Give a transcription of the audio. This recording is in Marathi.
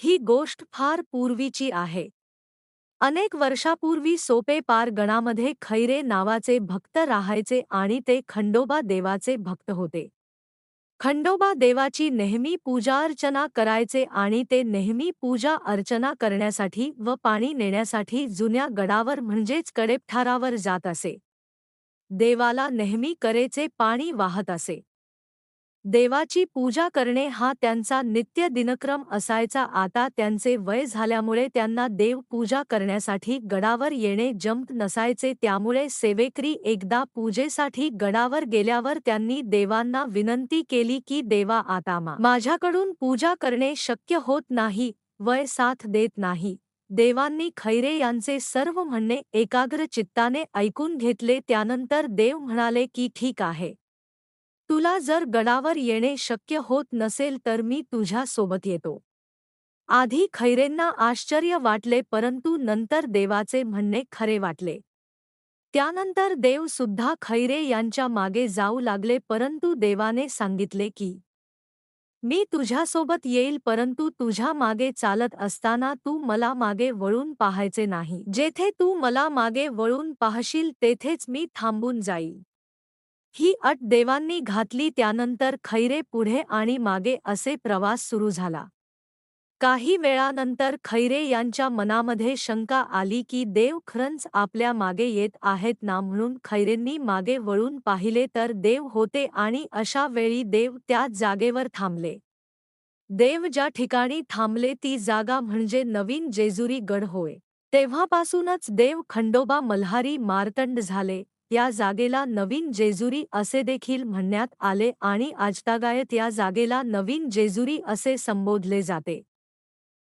ही गोष्ट फार पूर्वीची आहे. अनेक वर्षापूर्वी सोपे पार गणामध्ये खैरे नावाचे भक्त राहायचे आणि ते खंडोबा देवाचे भक्त होते. खंडोबा देवाची नेहमी पूजा अर्चना करायचे आणि ते नेहमी पूजा अर्चना करण्यासाठी व पाणी नेण्यासाठी जुन्या गडावर म्हणजेच कडेपठारावर जात असे. देवाला नेहमी करेचे पाणी वाहत असे. देवाची पूजा करणे हा त्यांचा नित्य दिनक्रम असायचा. आता त्यांचे वय झाल्यामुळे त्यांना देव पूजा करण्यासाठी गडावर येणे जमत नसायचे. त्यामुळे सेवेकरी एकदा पूजेसाठी गडावर गेल्यावर त्यांनी देवांना विनंती केली की देवा आता मा माझ्याकडून पूजा करणे शक्य होत नाही वय साथ देत नाही देवांनी खैरे यांचे सर्व म्हणणे एकाग्र चित्ताने ऐकून घेतले. त्यानंतर देव म्हणाले की ठीक आहे. तुला जर गडावर येणे शक्य होत नसेल तर मी तुझ्यासोबत येतो. आधी खैरेंना आश्चर्य वाटले परंतु नंतर देवाचे म्हणणे खरे वाटले. त्यानंतर देव सुद्धा खैरे यांच्या मागे जाऊ लागले परंतु देवाने सांगितले की मी तुझ्यासोबत येईल परंतु तुझ्या मागे चालत असताना तू मला मागे वळून पाहायचे नाही. जेथे तू मला मागे वळून पाहशील तेथेच मी थांबून जाईल. ही अट देवांनी घातली त्यानंतर खैरे पुढे आणि मागे असे प्रवास सुरू झाला. काही वेळानंतर खैरे यांच्या मनामध्ये शंका आली की देव खरंच आपल्या मागे येत आहेत ना म्हणून खैरेंनी मागे वळून पाहिले तर देव होते आणि अशा वेळी देव त्याच जागेवर थांबले. देव ज्या ठिकाणी थांबले ती जागा म्हणजे नवीन जेजुरी गड होय. तेव्हापासूनच देव खंडोबा मल्हारी मार्तंड झाले. या जागेला नवीन जेजुरी असे देखील म्हणण्यात आले आणि आजतागायत या जागेला नवीन जेजुरी असे संबोधले जाते.